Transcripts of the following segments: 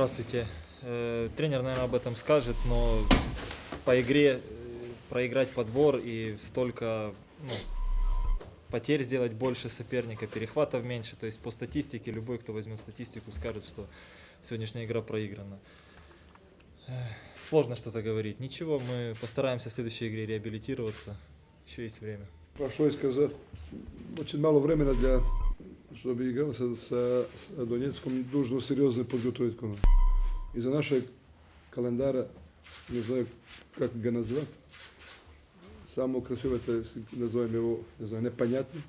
Здравствуйте. Э, Тренер, наверное, об этом скажет, но по игре э, проиграть подбор и столько ну, потерь сделать больше соперника, перехватов меньше. То есть по статистике, любой, кто возьмет статистику, скажет, что сегодняшняя игра проиграна. Эх, Сложно что-то говорить. Ничего, мы постараемся в следующей игре реабилитироваться. Еще есть время. Je сказать, очень мало времени для, чтобы играл sa, sa, sa Donjeckom, dužno серьезно подготовить команду. Из-за нашего календара, не знаю, как ga назвать, самое красивое, это, назовем его, не знаю, непонятным,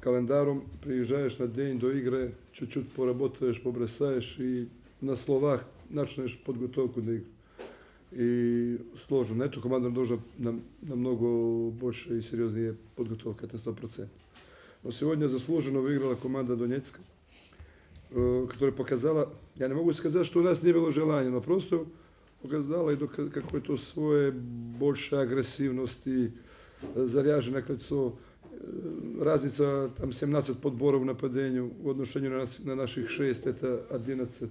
календаром приезжаешь на день до игры, чуть-чуть поработаешь, побросаешь и на словах начнешь подготовку на игру. И сложно. На эту команду нужно нам, намного больше и серьезнее подготовка, это 100%. Но сегодня заслуженно выиграла команда Донецка, э, которая показала, я не могу сказать, что у нас не было желания, но просто показала и какой-то свой больше агрессивности, э, заряженное кольцо. Э, Разница там 17 подборов в нападении в отношении на, нас- на наших 6, это 11.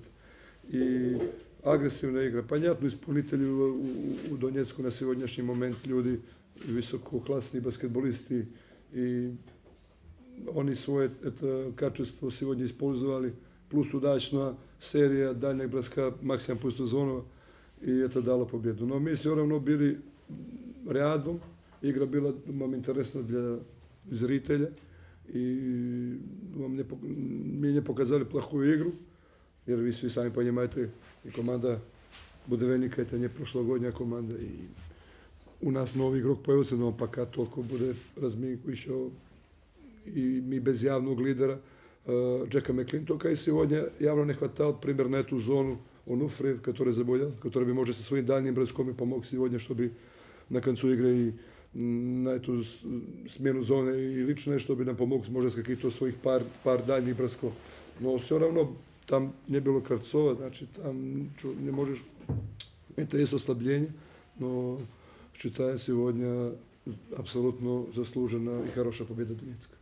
И agresivna igra. Понятно, исполнители у, у Донецку на сегодняшний момент люди высококлассные баскетболисты и oni svoje это, качество сегодня plus плюс удачна серия дальнег броска Pusto Пустозонова, i je to dalo pobjedu. No mi se ravno bili rядом, igra bila vam interesna для зрителя i vam ne, mi ne pokazali plahu igru, jer vi svi sami понімаєте, i komanda Budevnika je prošlogodnja komanda i u nas novi igrok pojavio se, no pa kad toliko bude razmijek išao i mi bez javnog lidera uh, Jacka McClintoka i сегодня явно не хватало пример на эту зону Онуфри, который заболел, который бы, может, со своим дальним броском и помог сегодня, чтобы на концу игры и м, на эту с- смену зоны и личное, чтобы нам помог, может, с каких-то своих пар, пар дальних бросков. Но все равно там не было Кравцова, значит, там ничего не можешь... Это есть ослабление, но считаю сегодня абсолютно заслуженно и хорошая победа Донецка.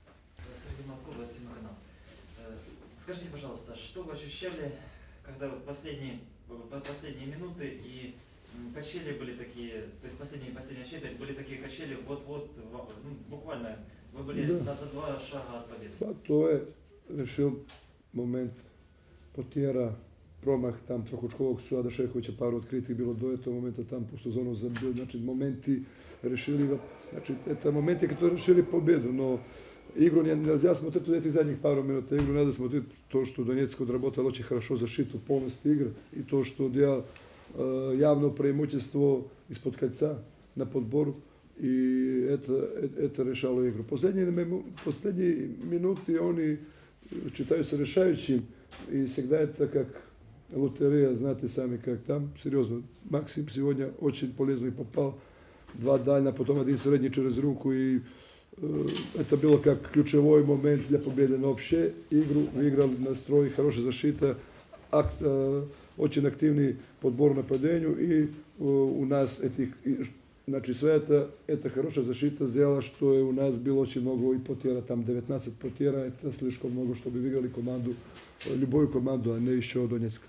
Среди Малков, 27 канал. Э, Скажите, пожалуйста, что вы ощущали, когда вот последние, по- последние минуты и качели были такие, то есть последние, последняя четверть были такие качели, вот-вот, ну, буквально, вы были Да. за два шага от победы. Pa to je rešil moment potjera promah tam Trohočkovog su Adašekovića par otkritih bilo do этого момента там просто зону забил znači решили го- znači это моменти которые решили победу но игру не- нельзя смотреть вот этих задних пару минут игру надо смотреть то что Донецк отработал очень хорошо защиту полностью игры и то что делал э, явно преимущество из-под кольца на подбору и это, э- это решало игру. Последние, последние минуты они считаются решающим, и всегда это как лотерея, знаете сами, как там. Серьезно, Максим сегодня очень полезный попал. Два дальня, потом один средний через руку, и э, это было как ключевой момент для победы. Но вообще игру выиграл настрой, хорошая защита, ак- э, очень активный подбор нападению, и э, у нас этих, и, Znači sve это, это хорошая защита сделала, что и у нас было очень много и потера, там 19 потера, это слишком много, чтобы выиграли команду, любую команду, а не еще Донецк.